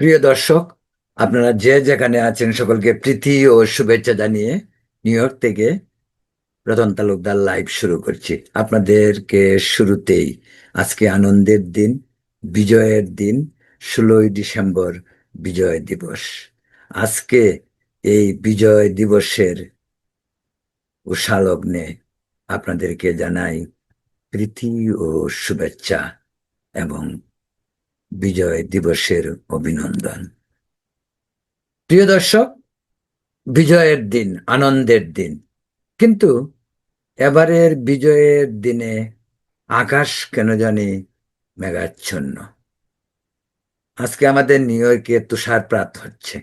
প্রিয় দর্শক, আপনারা যে যেখানে আছেন, সকলকে প্রীতি ও শুভেচ্ছা জানিয়ে নিউ ইয়র্ক থেকে রতন তালুকদার লাইভ শুরু করছি। আপনাদেরকে শুরুতেই আজকে আনন্দের দিন, বিজয়ের দিন, ষোলোই ডিসেম্বর বিজয় দিবস। আজকে এই বিজয় দিবসের উষালগ্নে আপনাদেরকে জানাই প্রীতি ও শুভেচ্ছা এবং বিজয় দিবসের অভিনন্দন। প্রিয় দর্শক, বিজয়ের দিন আনন্দের দিন। কিন্তু এবারের বিজয়ের দিনে আকাশ কেন জানি মেঘাচ্ছন্ন। আজকে আমাদের নিউ ইয়র্কে তুষারপ্রাত হচ্ছে।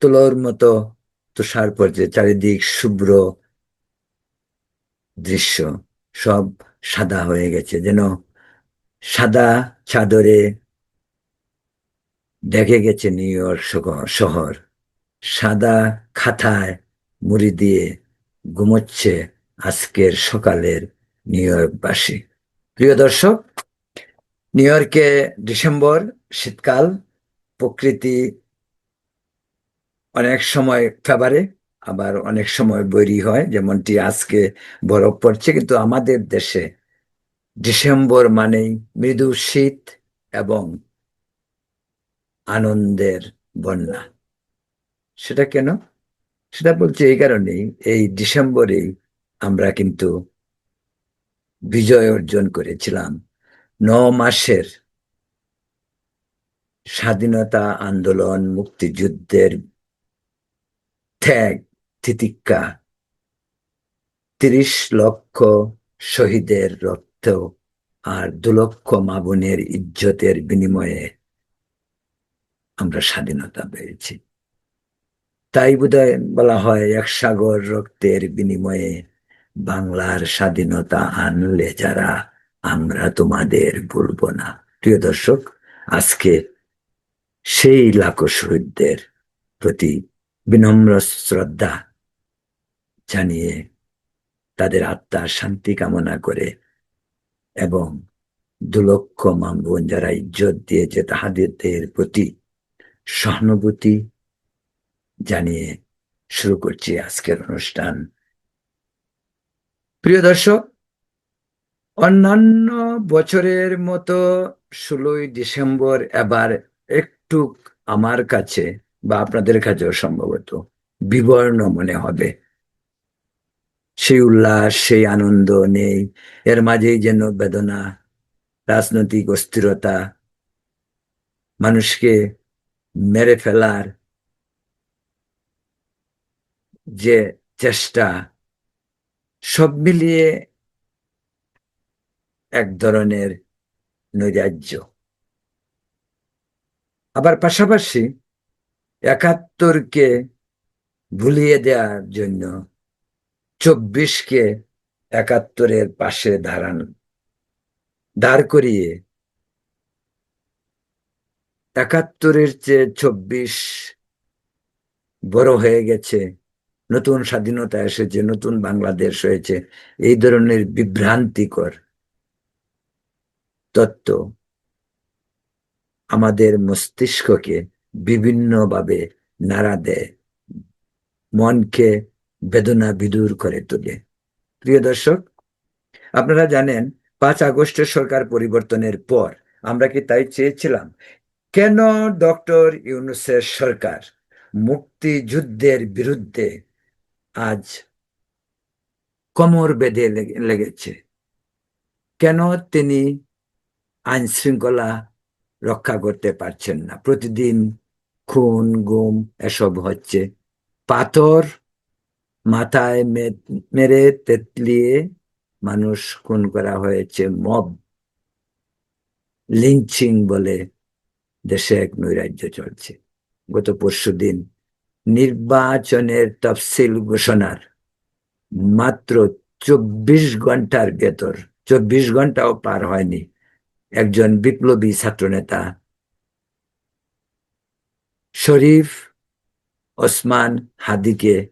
তুলোর মতো তুষার পড়ছে চারিদিক শুভ্র দৃশ্য, সব সাদা হয়ে গেছে, যেন সাদা চাদরে দেখে গেছে নিউ ইয়র্ক শহর। সাদা খাতায় মুড়ি দিয়ে ঘুমোচ্ছে আজকের সকালের নিউ ইয়র্কবাসী। প্রিয় দর্শক, নিউ ইয়র্কে ডিসেম্বর, শীতকাল, প্রকৃতি অনেক সময় ফেভারে আবার অনেক সময় বৈরি হয়, যেমনটি আজকে বরফ পড়ছে, কিন্তু আমাদের দেশে ডিসেম্বর মানেই মৃদু শীত এবং আনন্দের বন্যা। সেটা কেন? সেটা বলছি এই কারণেই এই ডিসেম্বরেই আমরা কিন্তু বিজয় অর্জন করেছিলাম। ন মাসের স্বাধীনতা আন্দোলন, মুক্তিযুদ্ধের ত্যাগ, তিতিক্ষা, তিরিশ লক্ষ শহীদের রক্ত আর দু লক্ষ মা বোনের ইজ্জতের বিনিময়ে আমরা স্বাধীনতা পেয়েছি। তাই বোধহয় বলা হয়, এক সাগর রক্তের বিনিময়ে বাংলার স্বাধীনতা আনলে যারা, আমরা তোমাদের বলব না। প্রিয় দর্শক, আজকে সেই লাখো শহীদদের প্রতি বিনম্র শ্রদ্ধা জানিয়ে তাদের আত্মার শান্তি কামনা করে এবং দু লক্ষ মামবোন যারা ইজ্জত দিয়েছে তাহাদের প্রতি সহানুভূতি জানিয়ে শুরু করছি আজকের অনুষ্ঠান। প্রিয় দর্শক, অন্যান্য বছরের মতো ষোলোই ডিসেম্বর এবার একটু আমার কাছে বা আপনাদের কাছেও সম্ভবত বিবর্ণ মনে হবে। সেই উল্লাস, সেই আনন্দ নেই। এর মাঝেই যেন বেদনা, রাজনৈতিক অস্থিরতা, মানুষকে মেরে ফেলার যে চেষ্টা, সব মিলিয়ে এক ধরনের নৈরাজ্য। আবার পাশাপাশি একাত্তরকে ভুলিয়ে দেওয়ার জন্য চব্বিশকে একাত্তরের পাশে দাঁড়ান। দাঁড় করিয়ে। একাত্তরের চেয়ে চব্বিশ বড় হয়ে গেছে। নতুন স্বাধীনতা এসেছে, নতুন বাংলাদেশ হয়েছে। এই ধরনের বিভ্রান্তিকর তত্ত্ব আমাদের মস্তিষ্ককে বিভিন্নভাবে নাড়া দেয়। মনকে বেদনা বিদূর করে তোলে। প্রিয় দর্শক, আপনারা জানেন, পাঁচ আগস্টের সরকার পরিবর্তনের পর আমরা কি তাই চেয়েছিলাম? কেন ডক্টর ইউনুসের সরকার মুক্তিযুদ্ধের বিরুদ্ধে আজ কোমর বেঁধে লেগে- লেগেছে? কেন তিনি আইন শৃঙ্খলা রক্ষা করতে পারছেন না? প্রতিদিন খুন, গুম, এসব হচ্ছে। পাথর মাথায় মেরে তেতলিয়ে মানুষ খুন করা হয়েছে। মব। লিঞ্চিং বলে দেশে এক নৈরাজ্য চলছে। গত পরশুদিন নির্বাচনের তফসিল ঘোষণার মাত্র চব্বিশ ঘণ্টার ভেতর, চব্বিশ ঘন্টাও পার হয়নি, একজন বিপ্লবী ছাত্রনেতা শরীফ ওসমান হাদিকে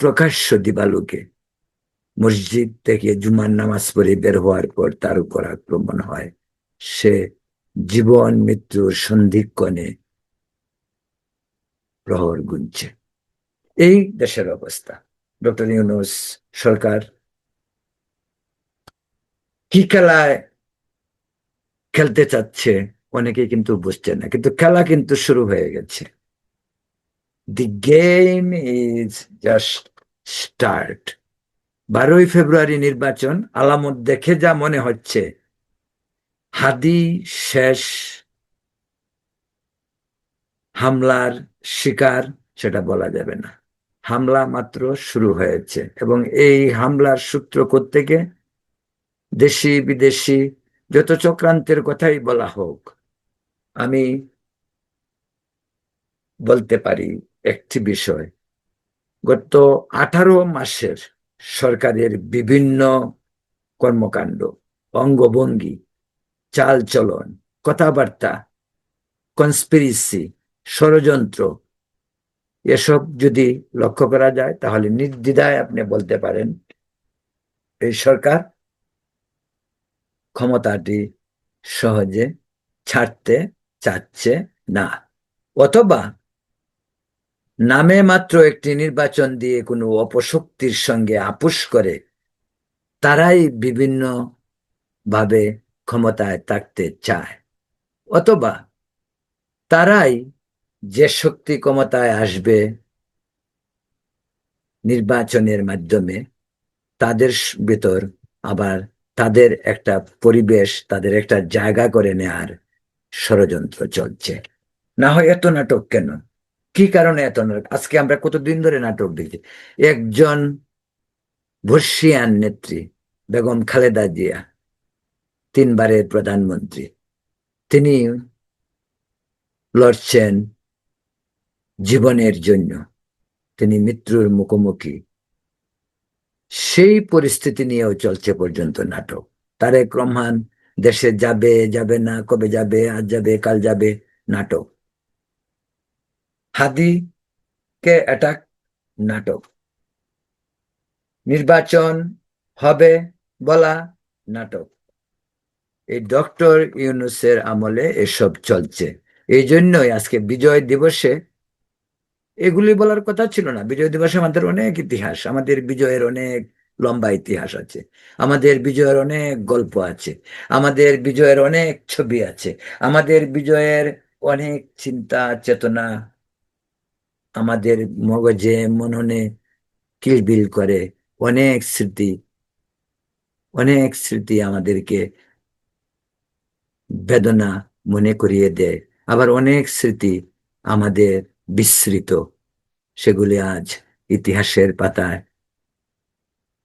প্রকাশ্য দিবালুকে। মসজিদ থেকে জুমার নামাজ পড়ে বের হওয়ার পর তার উপর আক্রমণ হয়। সে জীবন, মৃত্যুর সন্ধিক্ষণে প্রহর গুনছে। এই দেশের অবস্থা। ডক্টর ইউনুস সরকার কি খেলায় খেলতে চাচ্ছে অনেকেই কিন্তু বুঝছে না, কিন্তু খেলা কিন্তু শুরু হয়ে গেছে। The game is just start. বারোই ফেব্রুয়ারি নির্বাচন, আলামত দেখে যা মনে হচ্ছে। হাদি শেষ হামলার শিকার, সেটা বলা যাবে না। হামলা মাত্র শুরু হয়েছে এবং এই হামলার সূত্র থেকে দেশি, বিদেশি, যত চক্রান্তের কথাই বলা হোক, আমি বলতে পারি একটি বিষয়। গত আঠারো মাসের সরকারের বিভিন্ন কর্মকাণ্ড, অঙ্গভঙ্গি, চালচলন, কথাবার্তা কনস্পিরিসি ষড়যন্ত্র, এসব যদি লক্ষ্য করা যায়, তাহলে নির্দ্বিধায় আপনি বলতে পারেন এই সরকার ক্ষমতাটি সহজে ছাড়তে চাচ্ছে না। অথবা নামে মাত্র একটি নির্বাচন দিয়ে কোনো অপশক্তির সঙ্গে আপুস করে, তারাই বিভিন্ন ভাবে ক্ষমতায় থাকতে চায়। অথবা তারাই যে শক্তি ক্ষমতায় আসবে নির্বাচনের মাধ্যমে, তাদের ভেতর আবার তাদের একটা পরিবেশ, তাদের একটা জায়গা করে নেয়ার ষড়যন্ত্র চলছে। না হয় এত নাটক কেন? কি কারণে এত আজকে আমরা কতদিন ধরে নাটক দেখছি? একজন ভর্ষিয়ান নেত্রী, বেগম খালেদা জিয়া, তিনবারের প্রধানমন্ত্রী। তিনি লড়ছেন জীবনের জন্য। তিনি মৃত্যুর মুখোমুখি। সেই পরিস্থিতি নিয়েও চলছে পর্যন্ত নাটক। তারেক রহমান, দেশে যাবে যাবে না, কবে যাবে, আজ যাবে, কাল যাবে, নাটক। হাদি কে অ্যাটাক নাটক। নির্বাচন হবে বলা নাটক। এই ডক্টর ইউনুসের আমলে এসব চলছে। এই জন্যই আজকে বিজয় দিবসে এগুলি বলার কথা ছিল না। বিজয় দিবসে আমাদের অনেক ইতিহাস, আমাদের বিজয়ের অনেক লম্বা ইতিহাস আছে। আমাদের বিজয়ের অনেক গল্প আছে। আমাদের বিজয়ের অনেক ছবি আছে। আমাদের বিজয়ের অনেক চিন্তা, চেতনা আমাদের মগজে মননে কিলবিল করে। অনেক স্মৃতি অনেক স্মৃতি আমাদেরকে বেদনা মনে করিয়ে দেয়। আবার অনেক স্মৃতি আমাদের বিস্মৃত সেগুলি আজ ইতিহাসের পাতায়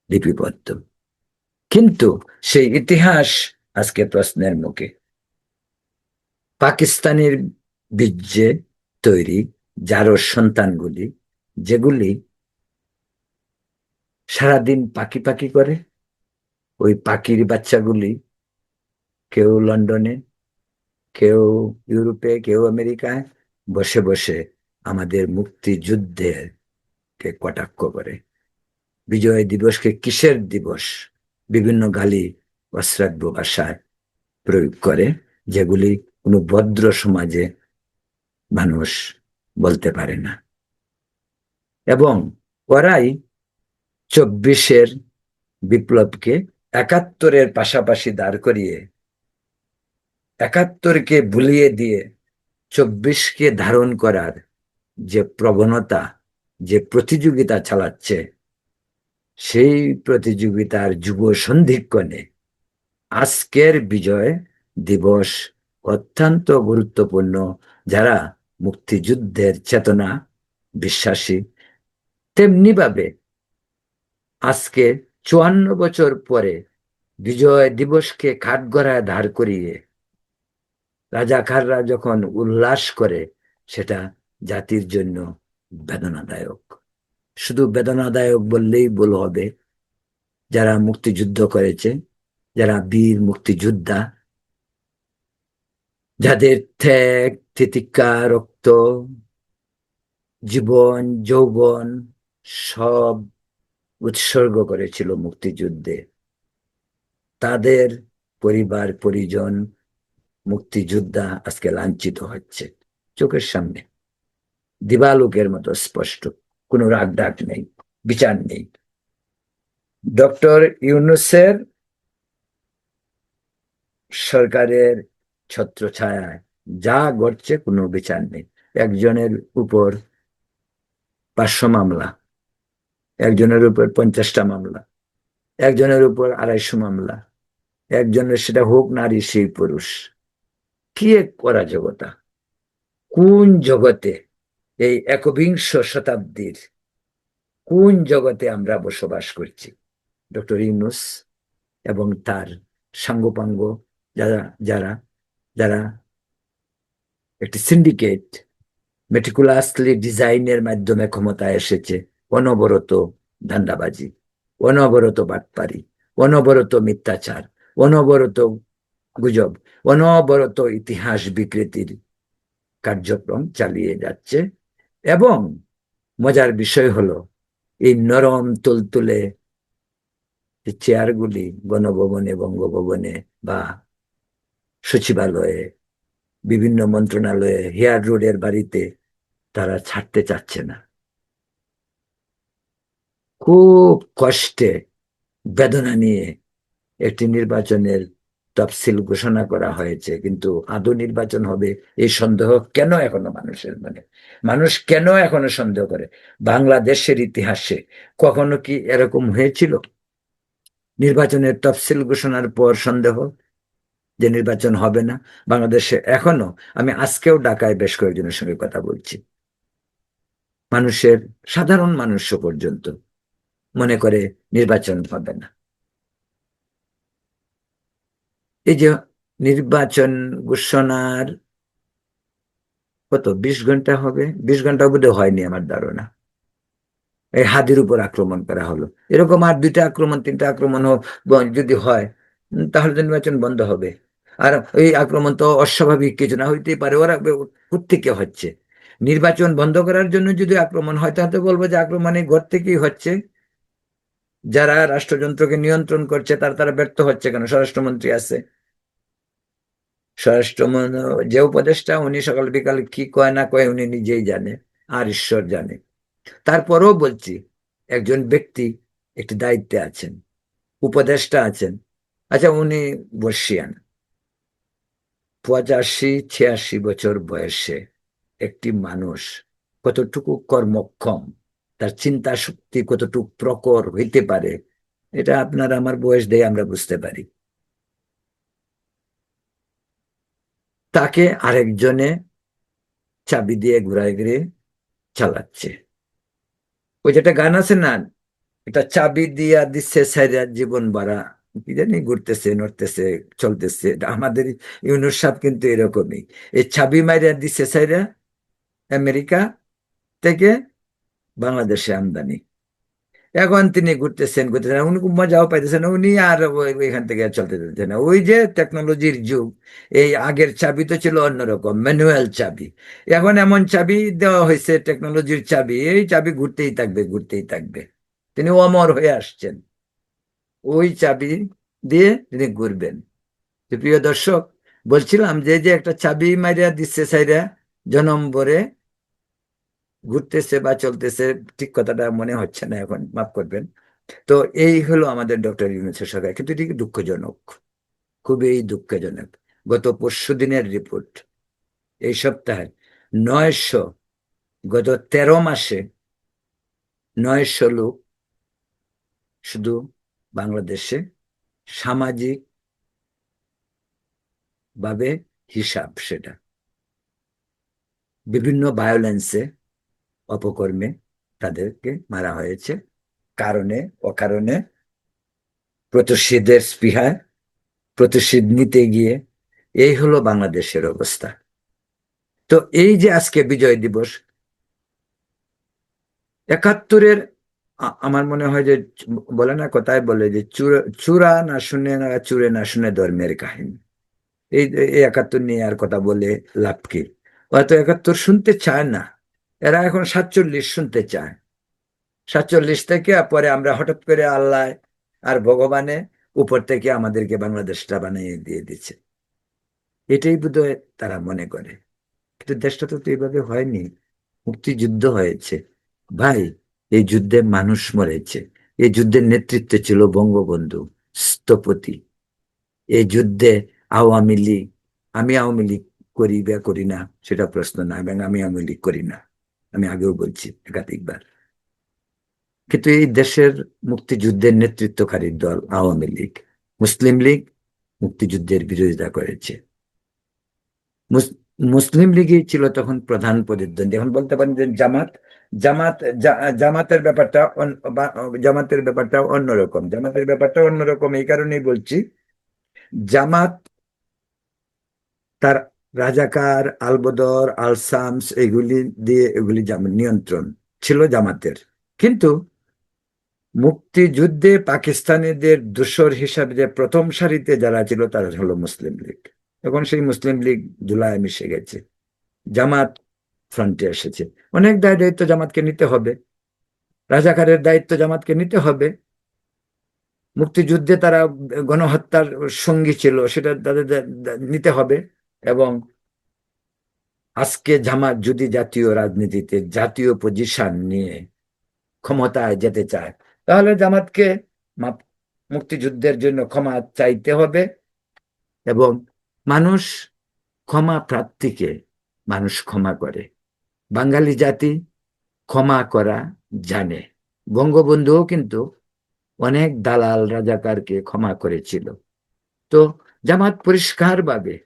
লিপিবদ্ধ। কিন্তু সেই ইতিহাস আজকে প্রশ্নের মুখে। পাকিস্তানের বীর্যে তৈরি যারো সন্তানগুলি, যেগুলি সারাদিন পাখি পাখি করে, ওই পাখির বাচ্চাগুলি কেউ লন্ডনে, কেউ ইউরোপে, কেউ আমেরিকায় বসে বসে আমাদের মুক্তিযুদ্ধের কে কটাক্ষ করে। বিজয় দিবসকে কিসের দিবস? বিভিন্ন গালি, অশ্রাব্য ভাষায় প্রয়োগ করে, যেগুলি কোনো ভদ্র সমাজে মানুষ বলতে পারে না। এবং ওরাই চব্বিশের বিপ্লবকে একাত্তরের পাশাপাশি দাঁড় করিয়ে, একাত্তরকে ভুলিয়ে দিয়ে চব্বিশকে ধারণ করার যে প্রবণতা, যে প্রতিযোগিতা চালাচ্ছে, সেই প্রতিযোগিতার যুব সন্ধিক্ষণে আজকের বিজয় দিবস অত্যন্ত গুরুত্বপূর্ণ। যারা মুক্তিযুদ্ধের চেতনা, বিশ্বাসী। তেমনিভাবে আজকে চুয়ান্ন বছর পরে বিজয় দিবসকে কাঠগড়ায় ধার করিয়ে রাজাকাররা যখন উল্লাস করে, সেটা জাতির জন্য বেদনাদায়ক। শুধু বেদনাদায়ক বললেই বল হবে। যারা মুক্তিযুদ্ধ করেছে, যারা বীর মুক্তিযোদ্ধা, যাদের ত্যাগ তিতিকা রক্ত, জীবন, যৌবন সব উৎসর্গ করেছিল মুক্তিযুদ্ধে। তাদের পরিবার, পরিজন মুক্তিযোদ্ধা আজকে লাঞ্ছিত হচ্ছে চোখের সামনে। দিবালোকের মতো স্পষ্ট, কোনো রাগ ডাক নেই, বিচার নেই। ডক্টর ইউনুসের সরকারের ছত্রছায়ায় যা ঘটছে কোনো বিচার নেই। একজনের উপর পাঁচশো মামলা, একজনের উপর পঞ্চাশটা মামলা, একজনের উপর আড়াইশো মামলা, একজনের সেটা হোক নারী সেই পুরুষ। কি এক অরাজকতা কোন জগতে এই একবিংশ শতাব্দীর কোন জগতে আমরা বসবাস করছি? ডক্টর ইউনুস এবং তার সাঙ্গপাঙ্গ যারা যারা যারা একটি সিন্ডিকেট মেটিকুলাসলি ডিজাইনের মাধ্যমে ক্ষমতায় এসেছে। অনবরত ধান্দাবাজি, অনবরত বাটপারি, অনবরত মিথ্যাচার, অনবরত গুজব, অনবরত ইতিহাস বিকৃতির কার্যক্রম চালিয়ে যাচ্ছে। এবং মজার বিষয় হলো, এই নরম তুলতুলে চেয়ারগুলি গণভবনে, বঙ্গভবনে বা সচিবালয়ে বিভিন্ন মন্ত্রণালয়ে হেয়ার রোডের বাড়িতে তারা ছাড়তে চাচ্ছে না। খুব কষ্টে বেদনা নিয়ে একটি নির্বাচনের তফসিল ঘোষণা করা হয়েছে, কিন্তু আদৌ নির্বাচন হবে এই সন্দেহ কেন এখনও মানুষের মনে? মানুষ কেন এখনও সন্দেহ করে? বাংলাদেশের ইতিহাসে কখনো কি এরকম হয়েছিল? নির্বাচনের তফসিল ঘোষণার পর সন্দেহ? যে নির্বাচন হবে না বাংলাদেশে। এখনও আমি আজকেও ঢাকায় বেশ কয়েকজনের সঙ্গে কথা বলছি। মানুষের, সাধারণ মানুষ পর্যন্ত মনে করে নির্বাচন হবে না। এই যে নির্বাচন ঘোষণার কত? বিশ ঘণ্টা হবে? বিশ ঘণ্টা বোধ হয়নি আমার ধারণা। এই হাদির উপর আক্রমণ করা হলো। এরকম আর দুইটা আক্রমণ, তিনটা আক্রমণ যদি হয় তাহলে নির্বাচন বন্ধ হবে। আর এই আক্রমণ তো অস্বাভাবিক কিছু না, হইতেই পারে, ওরা প্রত্যেকে হচ্ছে? নির্বাচন বন্ধ করার জন্য যদি আক্রমণ হয়, তাহলে বলব যে আক্রমণে ঘর থেকেই হচ্ছে। যারা রাষ্ট্রযন্ত্রকে নিয়ন্ত্রণ করছে, তার, তারা ব্যর্থ হচ্ছে কেন? স্বরাষ্ট্রমন্ত্রী আছে। স্বরাষ্ট্র যে উপদেষ্টা, উনি সকাল বিকাল কি কয় না কয় উনি নিজেই জানে, আর ঈশ্বর জানে। তারপরেও বলছি, একজন ব্যক্তি একটি দায়িত্বে আছেন, উপদেষ্টা আছেন। আচ্ছা উনি বর্ষিয়ান। পঁচাশি, ছিয়াশি বছর বয়সে একটি মানুষ কতটুকু কর্মক্ষম, তার চিন্তা শক্তি কতটুকু প্রকর হইতে পারে, এটা আপনার আমার বয়স দিয়ে আমরা বুঝতে পারি। তাকে আরেকজনে চাবি দিয়ে ঘুরাই ঘুরে চালাচ্ছে। ওই যেটা গান আছে না এটা চাবি দিয়া দিচ্ছে সাইরা জীবন বাড়া কি জানি ঘুরতেছে, নড়তেছে, চলতেছে। আমাদের ইউনুস সাহেব কিন্তু এরকমই। এই চাবি মাইরা দিচ্ছে সাইরা আমেরিকা থেকে বাংলাদেশে আমদানি। এখন তিনি ঘুরতেছেন ঘুরতেছেন, উনি খুব মজাও পাইতেছেন, উনি আর এখান থেকে চলতে দিচ্ছেন না। ওই যে টেকনোলজির যুগ, এই আগের চাবি তো ছিল অন্যরকম ম্যানুয়াল চাবি। এখন এমন চাবি দেওয়া হয়েছে টেকনোলজির চাবি, এই চাবি ঘুরতেই থাকবে ঘুরতেই থাকবে। তিনি অমর হয়ে আসছেন। ওই চাবি দিয়ে তিনি ঘুরবেন। প্রিয় দর্শক, বলছিলাম যে যে একটা চাবি মারিয়া দিচ্ছে সাইরা জনম জনম্বরে ঘুরতেছে বা চলতেছে, ঠিক কথাটা মনে হচ্ছে না এখন, মাফ করবেন। তো এই হলো আমাদের ডক্টর ইউনুসের সরকার, কিন্তু এটি দুঃখজনক, খুবই দুঃখজনক। গত পরশু দিনের রিপোর্ট, এই সপ্তাহে নয়শো, গত তেরো মাসে নয়শো লোক শুধু বাংলাদেশে সামাজিক ভাবে হিসাব সেটা। বিভিন্ন ভায়োলেন্সে অপকর্মে তাদেরকে মারা হয়েছে। কারণে, অকারণে প্রতিষেধের স্পৃহায় প্রতিষেধ নিতে গিয়ে এই হলো বাংলাদেশের অবস্থা। তো এই যে আজকে বিজয় দিবস, একাত্তরের আমার মনে হয় যে বলে না, কোথায় বলে যে চূড়া না শুনে না চুরে না শুনে ধর্মের কাহিনী। এই একাত্তর নিয়ে আর কথা বলে লাভ কি? হয়তো একাত্তর শুনতে চায় না। এরা এখন সাতচল্লিশ শুনতে চায়। সাতচল্লিশ থেকে পরে আমরা হঠাৎ করে আল্লাহ আর ভগবানে উপর থেকে আমাদেরকে বাংলাদেশটা বানিয়ে দিয়ে দিচ্ছে। এটাই বোধহয় তারা মনে করে। কিন্তু দেশটা তো এইভাবে হয়নি। মুক্তিযুদ্ধ হয়েছে। ভাই এই যুদ্ধে মানুষ মরেছে। এই যুদ্ধের নেতৃত্বে ছিল বঙ্গবন্ধু, স্থপতি। এই যুদ্ধে আওয়ামী লীগ, আমি আওয়ামী লীগ করি বা করি না, সেটা প্রশ্ন না, এবং আমি আওয়ামী লীগ করি না। আমি আগেও বলছি একাধিকবার। কিন্তু এই দেশের মুক্তিযুদ্ধের নেতৃত্বকারী দল আওয়ামী লীগ, মুসলিম লীগ মুক্তিযুদ্ধের বিরোধিতা করেছে। মুস- মুসলিম লীগই ছিল তখন প্রধান প্রতিদ্বন্দ্বী এখন বলতে পারেন যে জামাত জামাত জামাতের ব্যাপারটা জামাতের ব্যাপারটা অন্যরকম। জামাতের ব্যাপারটা অন্যরকম এই কারণেই বলছি, জামাত তার রাজাকার, আলবদর, আলসামস এগুলি দিয়ে এগুলি নিয়ন্ত্রণ ছিল জামাতের। কিন্তু মুক্তিযুদ্ধে পাকিস্তানিদের দোসর হিসাবে যে প্রথম সারিতে যারা ছিল তারা হলো মুসলিম লীগ। এখন সেই মুসলিম লীগ জুলাই মিশে গেছে। জামাত ফ্রন্টে এসেছে। অনেক দায় দায়িত্ব জামাতকে নিতে হবে। রাজাকারের দায়িত্ব জামাতকে নিতে হবে। মুক্তিযুদ্ধে তারা গণহত্যার সঙ্গী ছিল, সেটা তাদের নিতে হবে এবং আজকে জামাত যদি জাতীয় রাজনীতিতে জাতীয় পজিশন নিয়ে ক্ষমতায় যেতে চায়, তাহলে জামাতকে মুক্তিযুদ্ধের জন্য ক্ষমা চাইতে হবে এবং মানুষ ক্ষমা প্রার্থীকে মানুষ ক্ষমা করে। বাঙালি জাতি ক্ষমা করা জানে। বঙ্গবন্ধুও কিন্তু অনেক দালাল রাজাকারকে ক্ষমা করেছিল। তো জামাত পরিষ্কারভাবে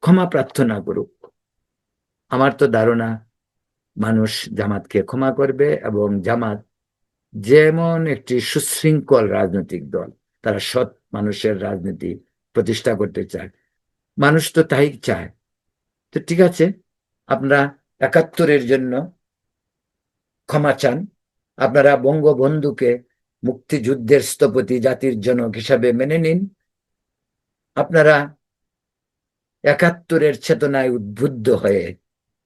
ক্ষমা প্রার্থনা করুক। আমার তো ধারণা, মানুষ জামাতকে ক্ষমা করবে এবং জামাত যেমন একটি সুশৃঙ্খল রাজনৈতিক দল, তারা সৎ মানুষের রাজনীতি প্রতিষ্ঠা করতে চায়। মানুষ তো তাই চায়। তো ঠিক আছে আপনারা একাত্তরের জন্য ক্ষমা চান। আপনারা বঙ্গবন্ধুকে মুক্তিযুদ্ধের স্থপতি, জাতির জনক হিসাবে মেনে নিন। আপনারা একাত্তরের চেতনায় উদ্বুদ্ধ হয়ে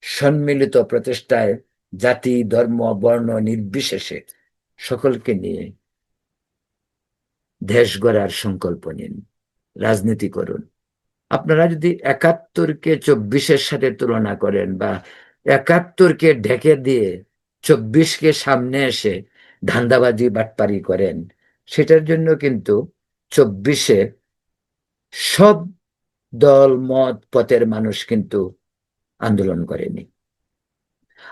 সম্মিলিত প্রচেষ্টায় জাতি, ধর্ম, বর্ণ নির্বিশেষে সকলকে নিয়ে দেশ গড়ার সংকল্প নিন। রাজনীতি করুন। আপনারা যদি একাত্তরকে চব্বিশের সাথে তুলনা করেন বা একাত্তরকে ঢেকে দিয়ে চব্বিশকে সামনে এসে ধান্দাবাজি, বাটপারি করেন, সেটার জন্য কিন্তু চব্বিশে সব দল, মত, পথের মানুষ কিন্তু আন্দোলন করেনি।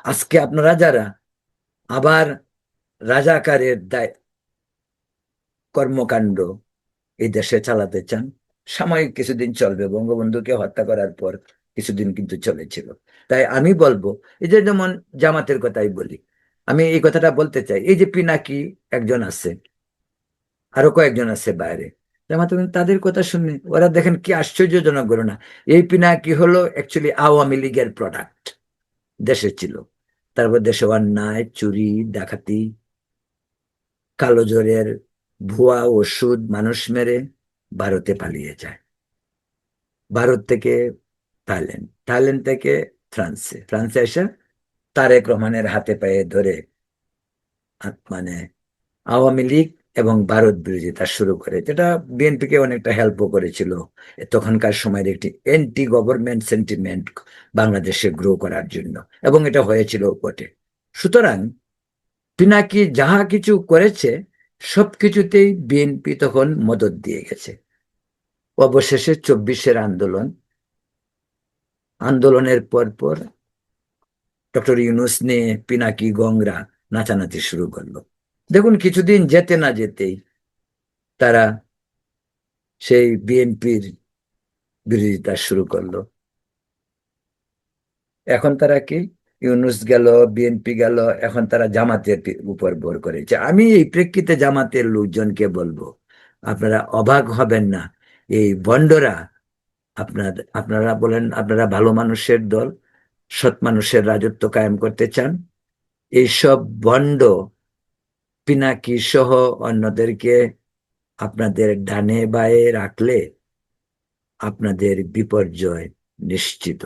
আজকে আপনারা যারা আবার রাজাকারের দায় কর্মকাণ্ড এই দেশে চালাতে চান সাময়িক কিছুদিন চলবে। বঙ্গবন্ধুকে হত্যা করার পর কিছুদিন কিন্তু চলেছিল। তাই আমি বলব, এই যে যেমন জামাতের কথাই বলি, আমি এই কথাটা বলতে চাই, এই যে পিনাকি একজন আছে, আরও কয়েকজন আছে বাইরে, জামাত তাদের কথা শুনে ওরা দেখেন কি আশ্চর্যজনক ঘটনা। এই পিনাকি হলো অ্যাকচুয়ালি আওয়ামী লীগের প্রোডাক্ট দেশে ছিল। তারপর দেশে অন্যায়, চুরি, ডাকাতি, কালো জ্বরের ভুয়া ওষুধ মানুষ মেরে ভারতে পালিয়ে যায়। ভারত থেকে থাইল্যান্ড থাইল্যান্ড থেকে ফ্রান্সে। ফ্রান্সে এসে তারেক রহমানের হাতে পায়ে ধরে মানে আওয়ামী লীগ এবং ভারত বিরোধিতা শুরু করে। যেটা বিএনপিকে অনেকটা হেল্পও করেছিল। তখনকার সময়ের একটি অ্যান্টি গভর্নমেন্ট সেন্টিমেন্ট বাংলাদেশে গ্রো করার জন্য। এবং এটা হয়েছিল বটে সুতরাং পিনাকি যাহা কিছু করেছে সবকিছুতেই বিএনপি তখন মদত দিয়ে গেছে। অবশেষে চব্বিশের আন্দোলন। আন্দোলনের পর পর ডক্টর ইউনুস নিয়ে পিনাকি গংরা নাচানাচি শুরু করল। দেখুন, কিছুদিন যেতে না যেতেই তারা সেই বিএনপির বিরোধিতা শুরু করল। এখন তারা কি? ইউনুস গেল, বিএনপি গেল, এখন তারা জামাতের উপর ভর করেছে। আমি এই প্রেক্ষিতে জামাতের লোকজনকে বলব, আপনারা অবাক হবেন না। এই বন্ডরা, আপনার, আপনারা বলেন, আপনারা ভালো মানুষের দল, সৎ মানুষের রাজত্ব কায়েম করতে চান। এইসব বন্ড পিনাকি সহ অন্যদেরকে আপনাদের ডানে বায়ে রাখলে আপনাদের বিপর্যয় নিশ্চিত।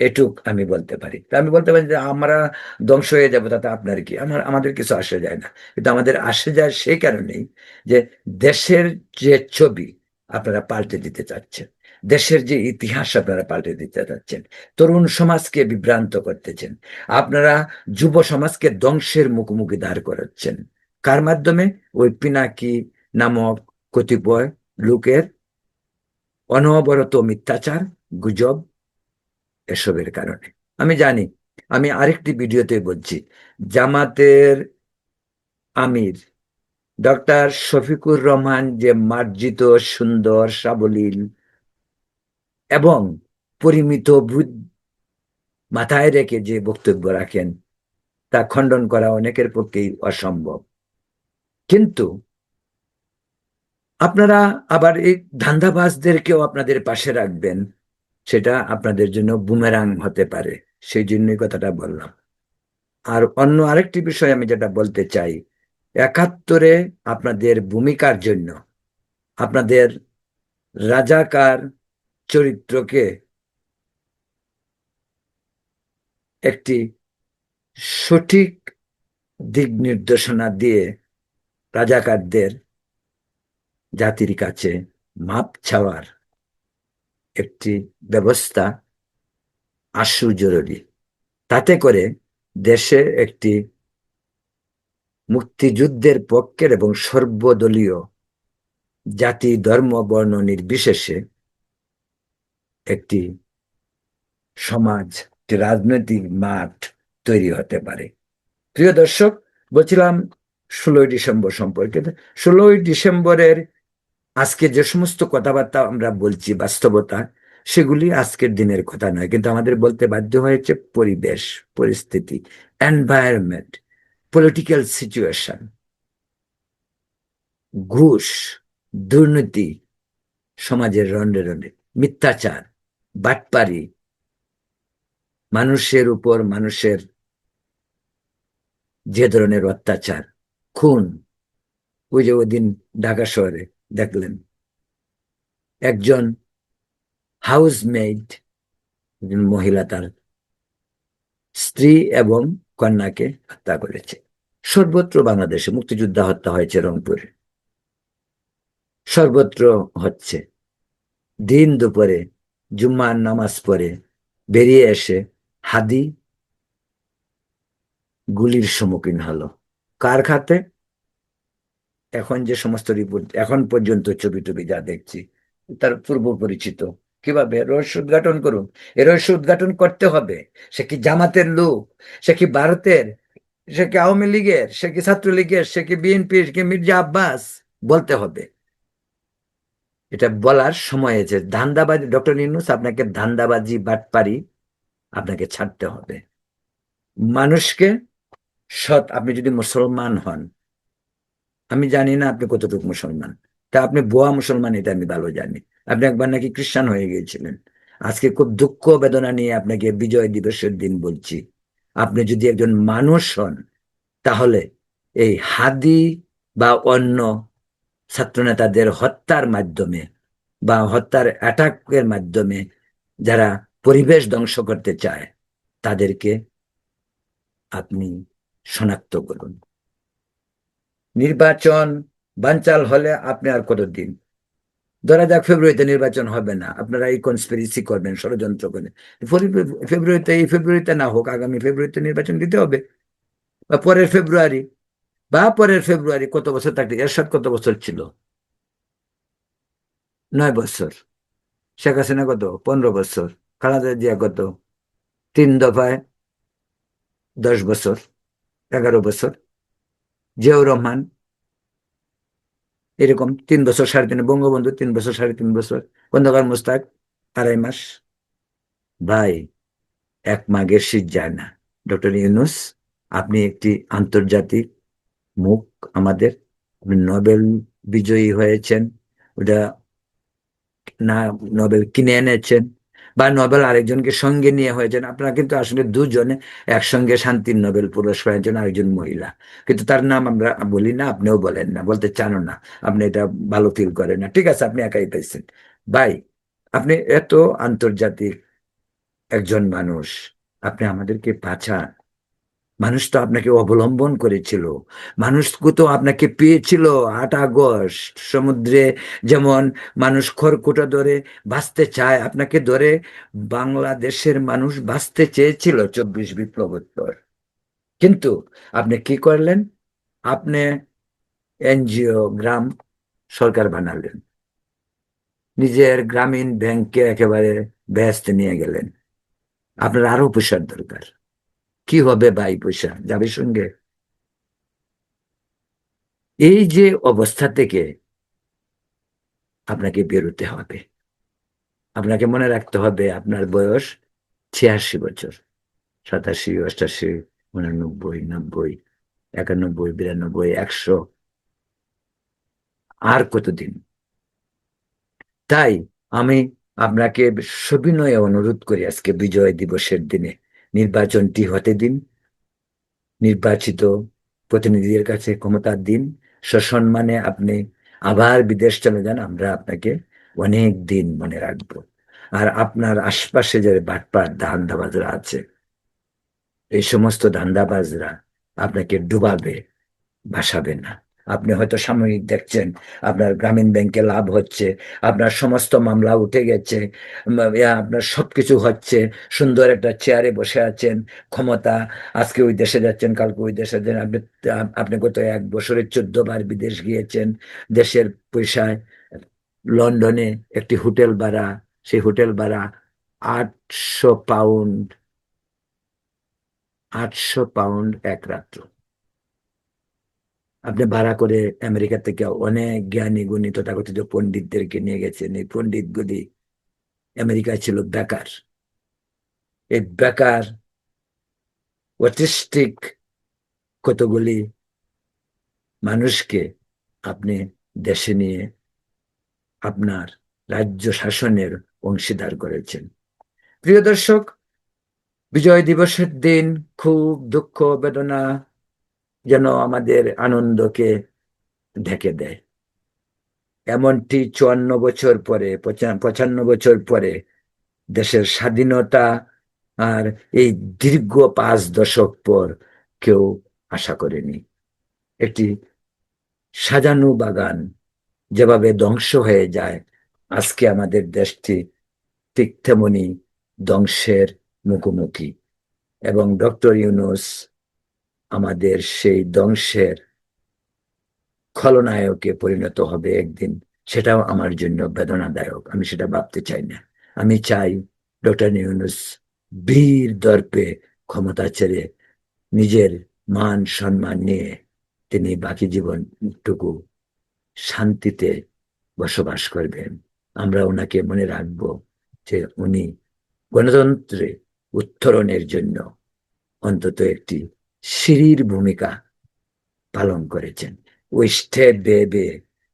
এটুক আমি বলতে পারি। আমি বলতে পারি যে আমরা ধ্বংস হয়ে যাব, তাতে আপনার কি? আমার, আমাদের কিছু আসে যায় না। কিন্তু আমাদের আসে যায় সেই কারণেই যে দেশের যে ছবি আপনারা পাল্টে দিতে চাচ্ছেন, দেশের যে ইতিহাস আপনারা পাল্টে দিতে চাচ্ছেন, তরুণ সমাজকে বিভ্রান্ত করতেছেন, আপনারা যুব সমাজকে ধ্বংসের মুখোমুখি দাঁড় করাচ্ছেন, কার মাধ্যমে? ওই পিনাকি নামক কতিপয় লোকের অনবরত মিথ্যাচার, গুজব এসবের কারণে। আমি জানি, আমি আরেকটি ভিডিওতে বলছি, জামাতের আমির ডক্টর শফিকুর রহমান যে মার্জিত, সুন্দর, সাবলীল এবং পরিমিত মাথায় রেখে যে বক্তব্য রাখেন, তা খণ্ডন করা অনেকের পক্ষেই অসম্ভব। কিন্তু আপনারা আবার এই ধান্দাবাজদেরকেও আপনাদের পাশে রাখবেন। সেটা আপনাদের জন্য বুমেরাং হতে পারে। সেই জন্যই কথাটা বললাম। আর অন্য আরেকটি বিষয় আমি যেটা বলতে চাই, একাত্তরে আপনাদের ভূমিকার জন্য আপনাদের রাজাকার চরিত্রকে একটি সঠিক দিক নির্দেশনা দিয়ে রাজাকারদের জাতির কাছে মাপ চাওয়ার একটি ব্যবস্থা আশু জরুরি। তাতে করে দেশে একটি মুক্তিযুদ্ধের পক্ষের এবং সর্বদলীয় জাতি, ধর্ম, বর্ণ নির্বিশেষে একটি সমাজ, একটি রাজনৈতিক মাঠ তৈরি হতে পারে। প্রিয় দর্শক, বলছিলাম ষোলোই ডিসেম্বর সম্পর্কে। ষোলোই ডিসেম্বরের আজকে যে সমস্ত কথাবার্তা আমরা বলছি, বাস্তবতা, সেগুলি আজকের দিনের কথা নয়, কিন্তু আমাদের বলতে বাধ্য হয়েছে পরিবেশ, পরিস্থিতি এনভায়রনমেন্ট পলিটিক্যাল সিচুয়েশন ঘুষ, দুর্নীতি, সমাজের রন্ডে রন্ডে মিথ্যাচার, বাটপারি, মানুষের উপর মানুষের যে ধরনের অত্যাচার, খুন, ওই যে ওদিন ঢাকা শহরে দেখলেন। একজন হাউসমেড মহিলা তার স্ত্রী এবং কন্যাকে হত্যা করেছে। সর্বত্র বাংলাদেশে মুক্তিযোদ্ধা হত্যা হয়েছে রংপুরে। সর্বত্র হচ্ছে। দিন দুপুরে, জুম্মার নামাজ পরে বেরিয়ে এসে হাদি গুলির সম্মুখীন হলো। কার খাতে? এখন যে সমস্ত রিপোর্ট এখন পর্যন্ত ছবি টবি যা দেখছি, তার পূর্ব পরিচিত। কীভাবে? রহস্য উদ্ঘাটন করুন। এ রহস্য উদ্ঘাটন করতে হবে। সে কি জামাতের লোক? সে কি ভারতের? সে কি আওয়ামী লীগের? সে কি ছাত্রলীগের? সে কি বিএনপির কি মির্জা আব্বাস? বলতে হবে। এটা বলার সময় আছে। ধান্দাবাজি, ডক্টর ইনুস আপনাকে ধান্দাবাজি, বাটপারি আপনাকে ছাড়তে হবে। মানুষকে সৎ, আপনি যদি মুসলমান হন আমি জানি না আপনি কতটুকু মুসলমান। তা আপনি বোয়া মুসলমান, এটা আমি ভালো জানি। আপনি একবার নাকি খ্রিস্টান হয়ে গিয়েছিলেন। আজকে খুব দুঃখ বেদনা নিয়ে আপনাকে বিজয় দিবসের দিন বলছি। আপনি যদি একজন মানুষ হন, তাহলে এই হাদি বা অন্য ছাত্রনেতাদের হত্যার মাধ্যমে বা হত্যার অ্যাটাকের মাধ্যমে যারা পরিবেশ ধ্বংস করতে চায়, তাদেরকে আপনি শনাক্ত করুন। নির্বাচন বানচাল হলে আপনি আর কতদিন? ধরা যাক ফেব্রুয়ারিতে নির্বাচন হবে না, আপনারা এই কনস্পিরেসি করবেন, ষড়যন্ত্র করে ফেব্রুয়ারিতে, এই ফেব্রুয়ারিতে না হোক, আগামী ফেব্রুয়ারিতে নির্বাচন দিতে হবে। বা পরের ফেব্রুয়ারি, বা পরের ফেব্রুয়ারি কত বছর থাকতে এরশাদ কত বছর ছিল? নয় বছর। শেখ হাসিনা কত? পনেরো বছর। খালেদা জিয়া কত? তিন দফায় দশ বছর, এগারো বছর। জিয়াউর রহমান এরকম তিন বছর, সাড়ে তিন, বঙ্গবন্ধু তিন বছর, সাড়ে তিন বছর খন্দকার মুস্তাক, আড়াই মাস। ভাই, এক মাগের শীত যায় না। ডক্টর ইউনুস, আপনি একটি আন্তর্জাতিক মুখ আমাদের। নোবেল বিজয়ী হয়েছেন। ওটা না, নোবেল কিনে এনেছেন। বা নোবেল আরেকজনকে সঙ্গে নিয়ে হয়েছেন। আপনারা কিন্তু আসলে দুজনে একসঙ্গে শান্তির নোবেল পুরস্কার একজন আরেকজন মহিলা। কিন্তু তার নাম আমরা বলি না, আপনিও বলেন না, বলতে চানো না। আপনি এটা ভালো ফিল করেন না। ঠিক আছে, আপনি একাই পাইছেন। ভাই, আপনি এত আন্তর্জাতিক একজন মানুষ, আপনি আমাদেরকে বাঁচান। মানুষ তো আপনাকে অবলম্বন করেছিল। মানুষ তো আপনাকে পেয়েছিল আট আগস্ট। সমুদ্রে যেমন মানুষ খড়কুটো ধরে বাঁচতে চায়, আপনাকে ধরে বাংলাদেশের মানুষ বাঁচতে চেয়েছিল চব্বিশ বিপ্লবোত্তর। কিন্তু আপনি কি করলেন? আপনি এনজিও, গ্রাম, সরকার বানালেন। নিজের গ্রামীণ ব্যাংকে একেবারে ব্যস্ত নিয়ে গেলেন। আপনার আরও পয়সার দরকার। কি হবে ভাই পয়সা? যাবে সঙ্গে? এই যে অবস্থা থেকে আপনাকে বেরোতে হবে। আপনাকে মনে রাখতে হবে আপনার বয়স ছিয়াশি বছর। সাতাশি, অষ্টাশি, উনানব্বই, নব্বই, একানব্বই, বিরানব্বই, একশো। আর কতদিন? তাই আমি আপনাকে সবিনয়ে অনুরোধ করি আজকে বিজয় দিবসের দিনে। নির্বাচনটি হতে দিন। নির্বাচিত প্রতিনিধিদের কাছে ক্ষমতার দিন। সসম্মানে আপনি আবার বিদেশ চলে যান, আমরা আপনাকে অনেক দিন মনে রাখব। আর আপনার আশপাশে যে বাটপার, ধান্দাবাজরা আছে, এই সমস্ত ধান্দাবাজরা আপনাকে ডুবাবে, ভাসাবে না। আপনি হয়তো সাময়িক দেখছেন, আপনার গ্রামীণ ব্যাংকে লাভ হচ্ছে, আপনার সমস্ত মামলা উঠে গেছে আপনার সবকিছু হচ্ছে, সুন্দর একটা চেয়ারে বসে আছেন, ক্ষমতা, আজকে ওই দেশে যাচ্ছেন, কালকে ওই দেশে যাচ্ছেন, আপনি আপনি গত এক বছরে চোদ্দ বার বিদেশ গিয়েছেন, দেশের পয়সায় লন্ডনে একটি হোটেল ভাড়া, সেই হোটেল ভাড়া আটশো পাউন্ড আটশো পাউন্ড এক রাত্র। আপনি ভাড়া করে আমেরিকা থেকে অনেক জ্ঞানী গুণী তথাকথিত পণ্ডিতদেরকে নিয়ে গেছেন। এই পণ্ডিতগুলি আমেরিকায় ছিল বেকার। এই বেকার, অটিস্টিক কতগুলি মানুষকে আপনি দেশে নিয়ে আপনার রাজ্য শাসনের অংশীদার করেছেন। প্রিয় দর্শক, বিজয় দিবসের দিন খুব দুঃখ, বেদনা যেন আমাদের আনন্দকে ঢেকে দেয়। এমনটি চুয়ান্ন বছর পরে পঁচান্ন বছর পরে দেশের স্বাধীনতা আর এই দীর্ঘ পাঁচ দশক পর কেউ আশা করেনি। একটি সাজানো বাগান যেভাবে ধ্বংস হয়ে যায়, আজকে আমাদের দেশটি ঠিক তেমনি ধ্বংসের মুখোমুখি। এবং ডক্টর ইউনুস আমাদের সেই ধ্বংসের খলনায়কে পরিণত হবে একদিন। সেটাও আমার জন্য বেদনাদায়ক, আমি সেটা ভাবতে চাই না। আমি চাই ডক্টর ইউনুস বীর দর্পে ক্ষমতা ছেড়ে নিজের মান সম্মান নিয়ে তিনি বাকি জীবনটুকু শান্তিতে বসবাস করবেন। আমরা ওনাকে মনে রাখব যে উনি গণতন্ত্রে উত্তরণের জন্য অন্তত একটি সিঁড়ির ভূমিকা পালন করেছেন। ওই স্টেপ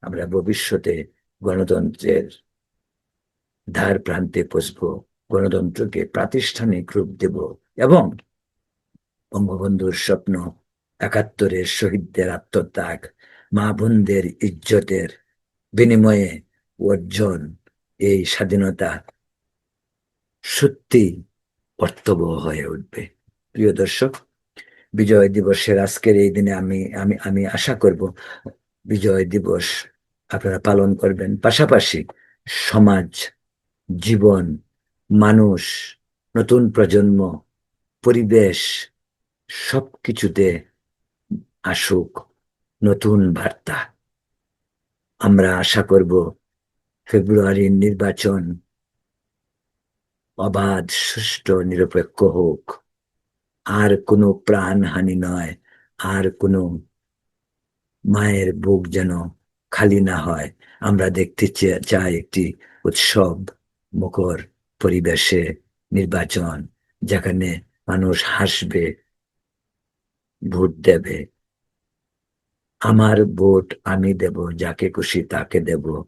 আমরা ভবিষ্যতে গণতন্ত্রের ধার প্রান্তে পৌঁছব, গণতন্ত্রকে প্রাতিষ্ঠানিক রূপ দেব এবং বঙ্গবন্ধুর স্বপ্ন একাত্তরের শহীদদের আত্মত্যাগ, মা বোনদের ইজ্জতের বিনিময়ে অর্জন, এই স্বাধীনতা সত্যি অর্থবহ হয়ে উঠবে। প্রিয় দর্শক বিজয় দিবসের আজকের এই দিনে আমি আমি আমি আশা করব বিজয় দিবস আপনারা পালন করবেন। পাশাপাশি সমাজ, জীবন, মানুষ, নতুন প্রজন্ম, পরিবেশ সব কিছুতে আসুক নতুন বার্তা। আমরা আশা করব ফেব্রুয়ারির নির্বাচন অবাধ, সুষ্ঠু, নিরপেক্ষ হোক। আর কোনো প্রাণহানি নয়, আর কোনো মায়ের বুক যেন খালি না হয়। আমরা দেখতে চাই একটি উৎসব, মুখর পরিবেশে নির্বাচন, যেখানে মানুষ হাসবে, ভোট দেবে। আমার ভোট আমি দেব, যাকে খুশি তাকে দেব।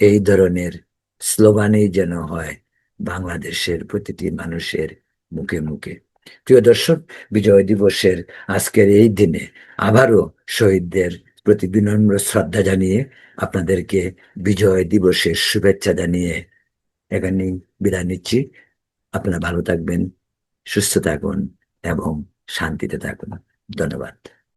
এই ধরনের স্লোগানেই যেন হয় বাংলাদেশের প্রতিটি মানুষের মুখে মুখে। প্রিয় দর্শক, বিজয় দিবসের আজকের এই দিনে আবারও শহীদদের প্রতি বিনম্র শ্রদ্ধা জানিয়ে আপনাদেরকে বিজয় দিবসের শুভেচ্ছা জানিয়ে এখানে বিদায় নিচ্ছি। আপনারা ভালো থাকবেন, সুস্থ থাকুন এবং শান্তিতে থাকুন। ধন্যবাদ।